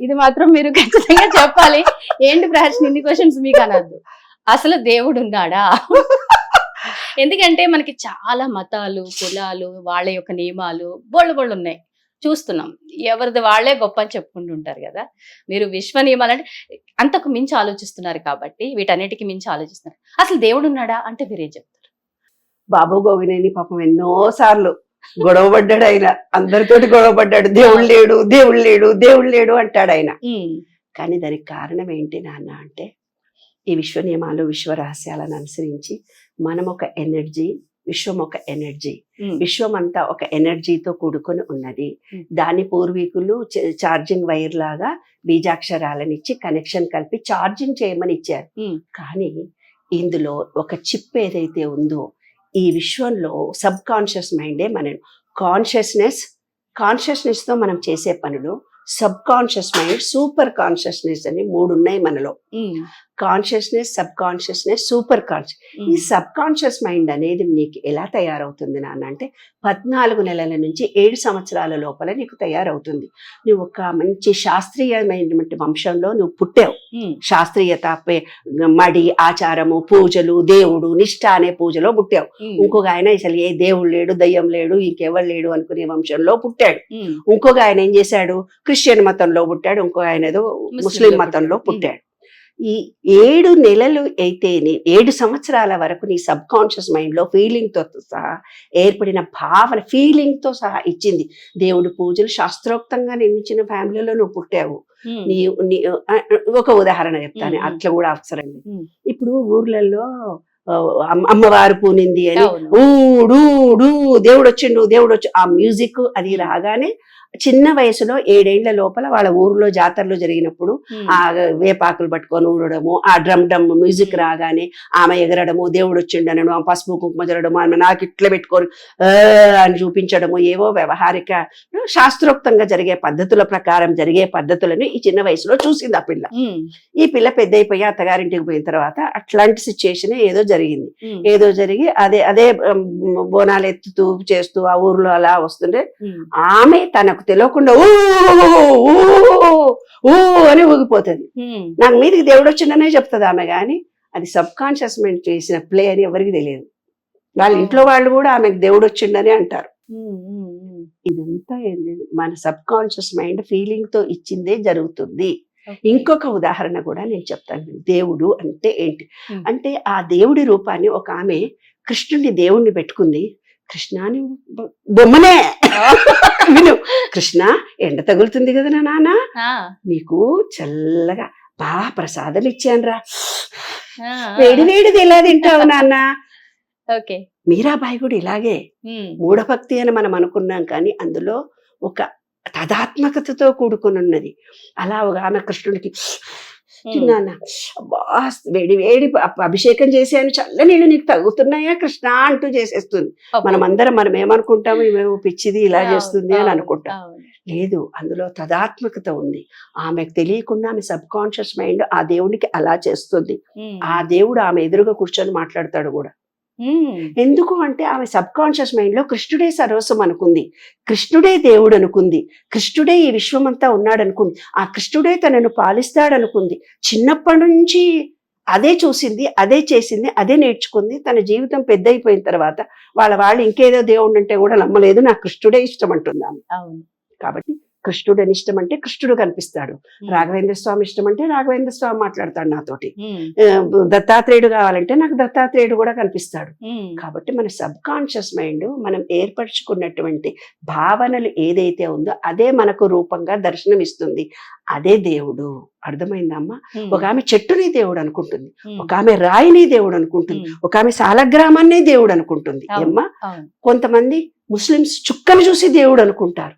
ఇది మాత్రం మీరు ఖచ్చితంగా చెప్పాలి. ఏంటి ప్రహర్షణ ఇన్ని క్వశ్చన్స్ మీకు అనద్దు. అసలు దేవుడు ఉన్నాడా? ఎందుకంటే మనకి చాలా మతాలు కులాలు వాళ్ళ యొక్క నియమాలు బోళ్ళు బోళ్ళు ఉన్నాయి. చూస్తున్నాం. ఎవరిది వాళ్ళే గొప్ప అని చెప్పుకుంటుంటారు కదా. మీరు విశ్వ నియమాలు అంటే అంతకు మించి ఆలోచిస్తున్నారు కాబట్టి వీటన్నిటికి మించి ఆలోచిస్తున్నారు. అసలు దేవుడు ఉన్నాడా? అంటే మీరేం చెప్తారు? బాబు గోగినేని పాపం ఎన్నో సార్లు గొడవ పడ్డాడు ఆయన. అందరితోటి గొడవ పడ్డాడు. దేవుడు లేడు దేవుడు లేడు దేవుడు లేడు అంటాడు ఆయన. కానీ దానికి కారణం ఏంటి నాన్న అంటే ఈ విశ్వ నియమాలు విశ్వ రహస్యాలను అనుసరించి మనం ఒక ఎనర్జీ విశ్వం ఒక ఎనర్జీ. విశ్వం అంతా ఒక ఎనర్జీతో కూడుకొని ఉన్నది. దాని పూర్వీకులు ఛార్జింగ్ వైర్ లాగా బీజాక్షరాలను ఇచ్చి కనెక్షన్ కలిపి ఛార్జింగ్ చేయమని ఇచ్చారు. కానీ ఇందులో ఒక చిప్ ఏదైతే ఉందో ఈ విశ్వంలో సబ్ కాన్షియస్ మైండే మన కాన్షియస్నెస్ కాన్షియస్నెస్తో మనం చేసే పనులు sub conscious mind super consciousness అని మూడు ఉన్నాయి మనలో consciousness sub consciousness super conscious ఈ సబ్ కాన్షియస్ మైండ్ అనేది నీకు ఎలా తయారవుతుంది నాన్న? అంటే పద్నాలుగు నెలల నుంచి ఏడు సంవత్సరాల లోపల నీకు తయారవుతుంది. నువ్వు ఒక మంచి శాస్త్రీయమైనటువంటి వంశంలో నువ్వు పుట్టావు. ఉమ్, శాస్త్రీయత మడి ఆచారము పూజలు దేవుడు నిష్ఠ అనే పూజలో పుట్టావు. ఉమ్, ఇంకొక ఆయన అసలు ఏ దేవుడు లేడు దయ్యం లేడు ఇంకెవరు లేడు అనుకునే వంశంలో పుట్టాడు. ఉమ్, ఇంకొక ఆయన ఏం చేశాడు? క్రిస్టియన్ మతంలో పుట్టాడు. ఇంకొక ఆయన ఏదో ముస్లిం మతంలో పుట్టాడు. ఈ ఏడు నెలలు అయితే నీ- ఏడు సంవత్సరాల వరకు నీ సబ్ కాన్షియస్ మైండ్లో ఫీలింగ్తో సహా ఏర్పడిన భావన ఫీలింగ్తో సహా ఇచ్చింది. దేవుడు పూజలు శాస్త్రోక్తంగా నిర్మించిన ఫ్యామిలీలో నువ్వు పుట్టావు. నీ ఒక ఉదాహరణ చెప్తాను. అట్లా కూడా అవసరం. ఇప్పుడు ఊర్లలో అమ్మవారు పూనింది అని. ఊడు దేవుడు వచ్చిండు దేవుడు వచ్చి ఆ మ్యూజిక్ అది రాగానే చిన్న వయసులో ఏడేళ్ళ లోపల వాళ్ళ ఊర్లో జాతరలు జరిగినప్పుడు ఆ వేపాకులు పట్టుకొని ఊడడము ఆ డ్రమ్ డమ్ మ్యూజిక్. రాగానే ఆమె ఎగరడము దేవుడు వచ్చిండు అనడం ఆ పసుపు కుంకుమ జరగడము ఆమె నాకు ఇట్లా పెట్టుకొని అని చూపించడము ఏవో వ్యవహారిక శాస్త్రోక్తంగా జరిగే పద్ధతుల ప్రకారం జరిగే పద్ధతులను ఈ చిన్న వయసులో చూసింది ఆ పిల్ల ఈ పిల్ల పెద్ద అయిపోయి అత్తగారింటికి పోయిన తర్వాత అట్లాంటి సిచ్యుయేషన్ ఏదో జరిగింది. ఏదో జరిగి అదే అదే బోనాలు ఎత్తుతూ చేస్తూ ఆ ఊర్లో అలా వస్తుంటే ఆమె తనకు తెలియకుండా ఊ ఊ, అని ఊగిపోతుంది. నాకు మీదికి దేవుడు వచ్చిందనే చెప్తుంది ఆమె కానీ అది సబ్ కాన్షియస్ మైండ్ చేసిన ప్లే అని ఎవరికి తెలియదు. వాళ్ళ ఇంట్లో వాళ్ళు కూడా ఆమెకు దేవుడు వచ్చిండని అంటారు. ఇదంతా ఏం లేదు. మన సబ్ కాన్షియస్ మైండ్ ఫీలింగ్తో ఇచ్చిందే జరుగుతుంది. ఇంకొక ఉదాహరణ కూడా నేను చెప్తాను. దేవుడు అంటే ఏంటి. అంటే ఆ దేవుడి రూపాన్ని ఒక ఆమె కృష్ణుని దేవుణ్ణి పెట్టుకుంది. కృష్ణాని బొ- బొమ్మనే. విను. కృష్ణ ఎండ తగులుతుంది కదా నా నాన్న? నీకు చల్లగా బాగా ప్రసాదం ఇచ్చానురా. వేడి వేడిది ఎలా తింటావు నాన్న? ఓకే. మీరాబాయి కూడా ఇలాగే. మూఢభక్తి అని మనం అనుకున్నాం కానీ అందులో ఒక తదాత్మకతతో కూడుకుని ఉన్నది అలా ఆమె కృష్ణుడికి ఉమ్, తిన్నానా? అబ్బా వేడి వేడి అభిషేకం చేశాను. చల్ల నీళ్ళు నీకు తగ్గుతున్నాయా కృష్ణ? అంటూ చేసేస్తుంది. మనం అందరం మనం ఏమనుకుంటాము ఇవేమో పిచ్చిది ఇలా చేస్తుంది అని అనుకుంటాం. లేదు అందులో తదాత్మకత ఉంది. ఆమెకు తెలియకుండా ఆమె సబ్ కాన్షియస్ మైండ్ ఆ దేవుడికి అలా చేస్తుంది. ఆ దేవుడు ఆమె ఎదురుగా కూర్చొని మాట్లాడతాడు కూడా. ఎందుకు అంటే ఆమె సబ్ కాన్షియస్ మైండ్లో కృష్ణుడే సర్వస్వం అనుకుంది. కృష్ణుడే దేవుడు అనుకుంది. కృష్ణుడే ఈ విశ్వం అంతా ఉన్నాడు అనుకుంది ఆ కృష్ణుడే తనను పాలిస్తాడు అనుకుంది చిన్నప్పటి నుంచి అదే చూసింది అదే చేసింది అదే నేర్చుకుంది. తన జీవితం పెద్ద అయిపోయిన తర్వాత వాళ్ళ వాళ్ళు ఇంకేదో దేవుడు అంటే కూడా నమ్మలేదు. నాకు కృష్ణుడే ఇష్టం అంటుంది ఆమె. కాబట్టి కృష్ణుడు అని ఇష్టం అంటే కృష్ణుడు కనిపిస్తాడు. ఉమ్, రాఘవేంద్ర స్వామి ఇష్టం అంటే రాఘవేంద్ర స్వామి మాట్లాడతాడు నాతోటి. ఆ, దత్తాత్రేయుడు కావాలంటే నాకు దత్తాత్రేయుడు కూడా కనిపిస్తాడు. ఉమ్, కాబట్టి మన సబ్ కాన్షియస్ మైండ్ మనం ఏర్పరచుకున్నటువంటి భావనలు ఏదైతే ఉందో అదే మనకు రూపంగా దర్శనం ఇస్తుంది అదే దేవుడు. అర్థమైందమ్మా? ఒక ఆమె చెట్టుని దేవుడు అనుకుంటుంది. ఒక ఆమె రాయిని దేవుడు అనుకుంటుంది. ఒక ఆమె సాలగ్రామాన్నే దేవుడు అనుకుంటుంది. అవును. కొంతమంది ముస్లిమ్స్ చుక్కలు చూసి దేవుడు అనుకుంటారు.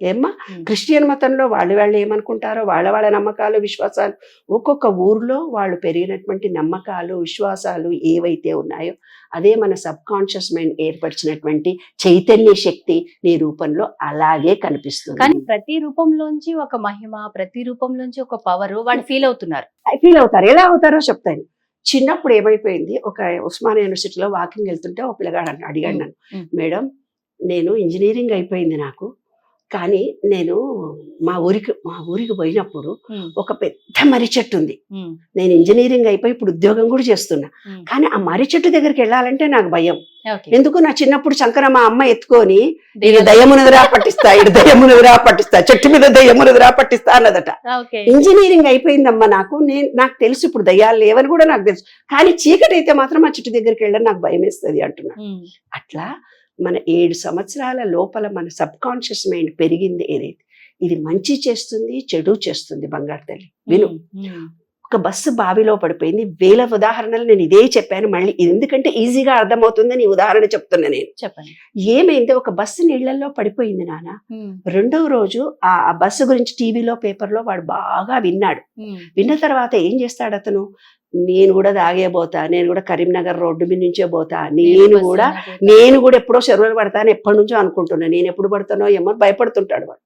ఏమ్మా? క్రిస్టియన్ మతంలో వాళ్ళు వాళ్ళు ఏమనుకుంటారో వాళ్ళ వాళ్ళ నమ్మకాలు విశ్వాసాలు ఒక్కొక్క ఊర్లో వాళ్ళు పెరిగినటువంటి నమ్మకాలు విశ్వాసాలు ఏవైతే ఉన్నాయో అదే మన సబ్ కాన్షియస్ మైండ్ ఏర్పరిచినటువంటి చైతన్య శక్తి నీ రూపంలో అలాగే కనిపిస్తుంది. కానీ ప్రతి రూపంలోంచి ఒక మహిమ ప్రతి రూపంలోంచి ఒక పవర్ వాళ్ళు ఫీల్ అవుతున్నారు. ఫీల్ అవుతారు. ఎలా అవుతారో చెప్తాను. చిన్నప్పుడు ఏమైపోయింది? ఒక ఉస్మానియా యూనివర్సిటీలో వాకింగ్ వెళ్తుంటే ఒక పిల్లగాడు అడిగాడు నన్ను. మేడం నేను ఇంజనీరింగ్ అయిపోయింది నాకు. కానీ నేను మా ఊరికి మా ఊరికి పోయినప్పుడు ఒక పెద్ద మర్రి చెట్టు ఉంది. నేను ఇంజనీరింగ్ అయిపోయి ఇప్పుడు ఉద్యోగం కూడా చేస్తున్నా. కానీ ఆ మర్రి చెట్టు దగ్గరికి వెళ్ళాలంటే నాకు భయం. ఎందుకు? నా చిన్నప్పుడు చంకన మా అమ్మ ఎత్తుకొని ఇది దెయ్యాలు. దయ్యమునదిరా పట్టిస్తా ఇది దయ్యమునదిరా పట్టిస్తా చెట్టు మీద దయ్యమునదిరా పట్టిస్తా అన్నదట. ఇంజనీరింగ్ అయిపోయిందమ్మా నాకు. నేను నాకు తెలుసు ఇప్పుడు దయ్యాలు లేవని కూడా నాకు తెలుసు. కానీ చీకటి అయితే మాత్రం ఆ చెట్టు దగ్గరికి వెళ్ళడం నాకు భయం వేస్తుంది అంటున్నా అట్లా మన ఏడు సంవత్సరాల లోపల మన సబ్ కాన్షియస్ మైండ్ పెరిగింది ఏదైతే ఇది మంచి చేస్తుంది చెడు చేస్తుంది బంగారు తల్లి. విను. ఒక బస్సు బావిలో పడిపోయింది. వేల ఉదాహరణలు నేను ఇదే చెప్పాను. మళ్ళీ ఎందుకంటే ఈజీగా అర్థమవుతుందని ఉదాహరణ చెప్తున్నా నేను. చెప్పండి. ఏమైంది? ఒక బస్సు నీళ్ళలో పడిపోయింది నాన్న. రెండవ రోజు ఆ బస్సు గురించి టీవీలో పేపర్లో వాడు బాగా విన్నాడు. విన్న తర్వాత ఏం చేస్తాడు అతను? నేను కూడా తాగేపోతా నేను కూడా కరీంనగర్ రోడ్డు మీద నుంచే పోతా నేను కూడా నేను కూడా ఎప్పుడో చెరువులు పడతాను ఎప్పటి నుంచో అనుకుంటున్నా. నేను ఎప్పుడు పడతానో ఏమో భయపడుతుంటాడు వాడు.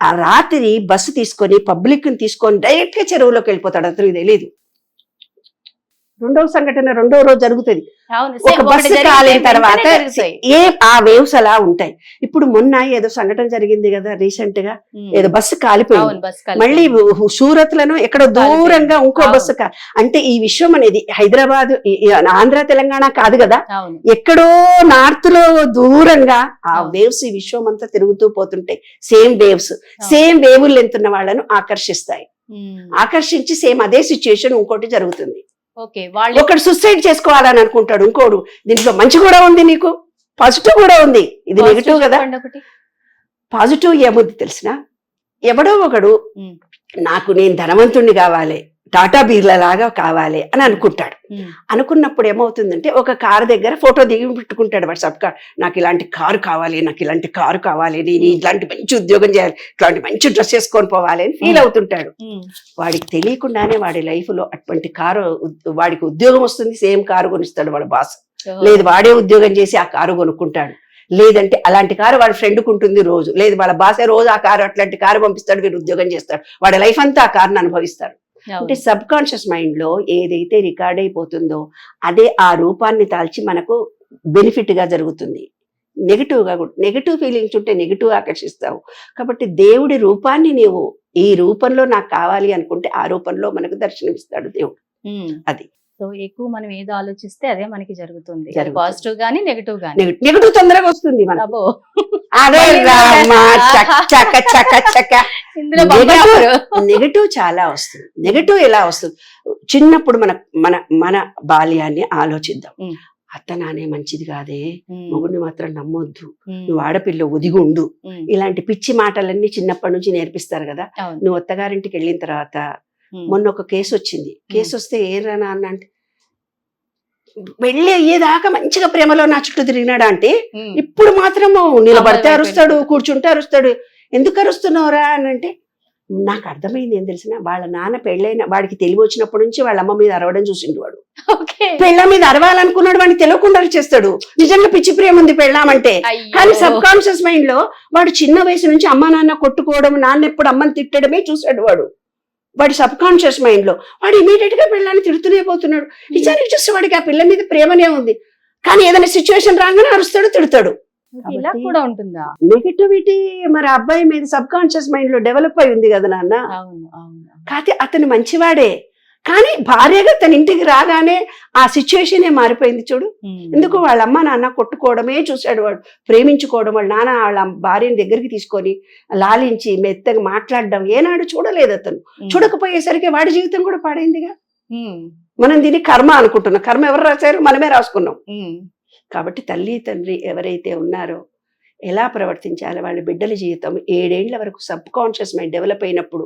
ఆ రాత్రి బస్సు తీసుకొని పబ్లిక్ని తీసుకొని డైరెక్ట్గా చెరువులోకి వెళ్ళిపోతాడు. అతనికి తెలియదు రెండవ సంఘటన రెండవ రోజు జరుగుతుంది. ఒక బస్సు కాలిన తర్వాత. ఏ ఆ వేవ్స్ అలా ఉంటాయి. ఇప్పుడు మొన్న ఏదో సంఘటన జరిగింది కదా రీసెంట్గా ఏదో బస్సు కాలిపోయింది. మళ్ళీ సూరత్లను ఎక్కడో దూరంగా ఇంకో. బస్సు అంటే ఈ విశ్వం అనేది హైదరాబాద్ ఆంధ్ర తెలంగాణ కాదు కదా ఎక్కడో నార్త్లో దూరంగా ఆ. వేవ్స్ ఈ విశ్వం అంతా తిరుగుతూ పోతుంటాయి. Same waves same wavelength ఉన్న వాళ్ళను ఆకర్షిస్తాయి. ఆకర్షించి సేమ్ అదే సిచ్యుయేషన్ ఇంకోటి జరుగుతుంది. ఒకడు సూసైడ్ చేసుకోవాలని అనుకుంటాడు ఇంకోడు. దీంట్లో మంచి కూడా ఉంది నీకు పాజిటివ్ కూడా ఉంది. ఇది నెగిటివ్ కదా. పాజిటివ్ ఏముంది తెలిసిన? ఎవడో ఒకడు నాకు నేను ధనవంతుణ్ణి కావాలి. టాటా బీర్ల లాగా కావాలి అని అనుకుంటాడు. ఉమ్, అనుకున్నప్పుడు ఏమవుతుందంటే ఒక కారు దగ్గర ఫోటో దిగి పెట్టుకుంటాడు వాడు సబ్ కార్ నాకు ఇలాంటి కారు కావాలి నాకు ఇలాంటి కారు కావాలి నేను ఇట్లాంటి మంచి ఉద్యోగం చేయాలి ఇట్లాంటి మంచి డ్రెస్ వేసుకొని పోవాలి అని ఫీల్ Hmm. అవుతుంటాడు. వాడికి తెలియకుండానే వాడి లైఫ్లో అటువంటి కారు వాడికి ఉద్యోగం వస్తుంది సేమ్ కారు కొనిస్తాడు వాడు బాస్. లేదు వాడే ఉద్యోగం చేసి ఆ కారు కొనుక్కుంటాడు. లేదంటే అలాంటి కారు వాడి ఫ్రెండ్కి ఉంటుంది రోజు. లేదు వాళ్ళ బాసే రోజు ఆ కారు అట్లాంటి కారు పంపిస్తాడు వీడు ఉద్యోగం చేస్తాడు. వాడి లైఫ్ అంతా ఆ కారుని అనుభవిస్తాడు. అంటే సబ్ కాన్షియస్ మైండ్లో ఏదైతే రికార్డ్ అయిపోతుందో అదే ఆ రూపాన్ని తాల్చి మనకు బెనిఫిట్గా జరుగుతుంది నెగిటివ్గా కూడా నెగిటివ్ ఫీలింగ్స్ ఉంటే నెగిటివ్ ఆకర్షిస్తావు కాబట్టి దేవుడి రూపాన్ని నీవు ఈ రూపంలో నాకు కావాలి అనుకుంటే ఆ రూపంలో మనకు దర్శనమిస్తాడు దేవుడు. అది. సో ఎక్కువ మనం ఏది ఆలోచిస్తే అదే మనకి జరుగుతుంది. పాజిటివ్ గానీ నెగిటివ్ గానీ. నెగిటివ్ నెగిటివ్ తొందరగా వస్తుంది బంగారు. నెగిటివ్ చాలా వస్తుంది. నెగిటివ్ ఎలా వస్తుంది? చిన్నప్పుడు మన మన మన బాల్యాన్ని ఆలోచిద్దాం. ఉమ్. అత్తనానే మంచిది కాదే. మొగుడిని మాత్రం నమ్మొద్దు. నువ్వు ఆడపిల్ల ఒదిగుండు. ఇలాంటి పిచ్చి మాటలన్నీ చిన్నప్పటి నుంచి నేర్పిస్తారు కదా. నువ్వు అత్తగారింటికి వెళ్ళిన తర్వాత మొన్న ఒక కేసు వచ్చింది. కేసు వస్తే ఏ రానా అన్న అంటే వెళ్ళి అయ్యేదాకా మంచిగా ప్రేమలో నా చుట్టూ తిరిగినాడా అంటే ఇప్పుడు మాత్రము నిలబడితే అరుస్తాడు కూర్చుంటే అరుస్తాడు. ఎందుకు అరుస్తున్నావురా? అని అంటే నాకు అర్థమైంది ఏం తెలిసిన వాళ్ళ నాన్న పెళ్ళైన వాడికి తెలివి వచ్చినప్పటి నుంచి వాళ్ళ అమ్మ మీద అరవడం చూసిండు వాడు. పెళ్ళ మీద అరవాలనుకున్నాడు వాడిని తెలియకుండా చేస్తాడు నిజంగా పిచ్చి ప్రేమ ఉంది పెళ్ళామంటే. కానీ సబ్ కాన్షియస్ మైండ్లో వాడు చిన్న వయసు నుంచి అమ్మ నాన్న కొట్టుకోవడం నాన్న ఎప్పుడు అమ్మని తిట్టడమే చూశాడు వాడు. వాడి సబ్ కాన్షియస్ మైండ్లో వాడు ఇమీడియట్గా పిల్లని తిడుతూనే పోతున్నాడు. నిజానికి చూస్తే వాడికి ఆ పిల్ల మీద ప్రేమనే ఉంది. కానీ ఏదైనా సిచ్యువేషన్ రాగానే అరుస్తాడు తిడతాడు. ఇలా కూడా ఉంటుందా? నెగిటివిటీ మరి అబ్బాయి మీద సబ్ కాన్షియస్ మైండ్లో డెవలప్ అయి ఉంది కదా నాన్న? అవును అవును. కాకపోతే అతను మంచివాడే. కానీ భార్యగా తన ఇంటికి రాగానే ఆ సిచ్యువేషనే మారిపోయింది చూడు. ఎందుకు వాళ్ళ అమ్మ నాన్న కొట్టుకోవడమే చూశాడు వాడు. ప్రేమించుకోవడం వాళ్ళ నాన్న వాళ్ళ భార్యని దగ్గరికి తీసుకొని లాలించి మెత్తగా మాట్లాడడం ఏనాడు చూడలేదు అతను. చూడకపోయేసరికి వాడి జీవితం కూడా పాడైందిగా. మనం దీన్ని కర్మ అనుకుంటున్నాం. కర్మ ఎవరు రాశారు మనమే రాసుకున్నాం. కాబట్టి తల్లి తండ్రి ఎవరైతే ఉన్నారో ఎలా ప్రవర్తించాలి? వాళ్ళ బిడ్డల జీవితం ఏడేళ్ళ వరకు సబ్ కాన్షియస్ మైండ్ డెవలప్ అయినప్పుడు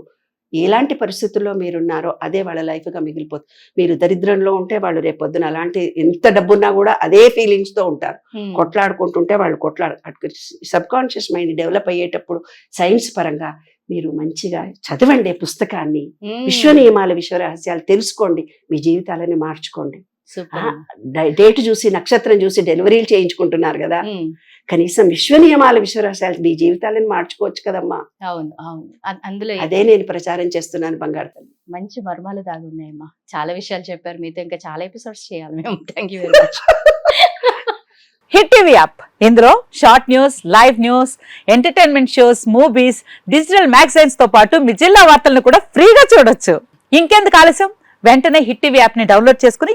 ఎలాంటి పరిస్థితుల్లో మీరున్నారో అదే వాళ్ళ లైఫ్గా మిగిలిపోతుంది మీరు దరిద్రంలో ఉంటే వాళ్ళు రేపొద్దున అలాంటి ఎంత డబ్బున్నా కూడా అదే ఫీలింగ్స్తో ఉంటారు కొట్లాడుకుంటుంటే వాళ్ళు కొట్లాడు సబ్ కాన్షియస్ మైండ్ డెవలప్ అయ్యేటప్పుడు సైన్స్ పరంగా మీరు మంచిగా చదవండి పుస్తకాన్ని. విశ్వ నియమాల విశ్వ రహస్యాలు తెలుసుకోండి. మీ జీవితాలని మార్చుకోండి. డేట్ చూసి నక్షత్రం చూసి డెలివరీలు చేయించుకుంటున్నారు కదా. కనీసం విశ్వ నియమాల మీ జీవితాలను మార్చుకోవచ్చు కదమ్మా. అవును అవును. అందులో అదే నేను ప్రచారం చేస్తున్నాను బంగారు మంచి మర్మాలు దాగి ఉన్నాయమ్మా చాలా విషయాలు చెప్పారు. మీతో ఇంకా చాలా ఎపిసోడ్స్ చేయాలి మేము. Thank you very much Hit TV app. ఇందులో short news live news entertainment shows movies digital మ్యాగజైన్స్తో పాటు మీ జిల్లా వార్తలను కూడా ఫ్రీగా చూడొచ్చు. ఇంకెందుకు ఆలస్యం? వెంటనే హిట్ టీవీ యాప్ని డౌన్లోడ్ చేసుకుని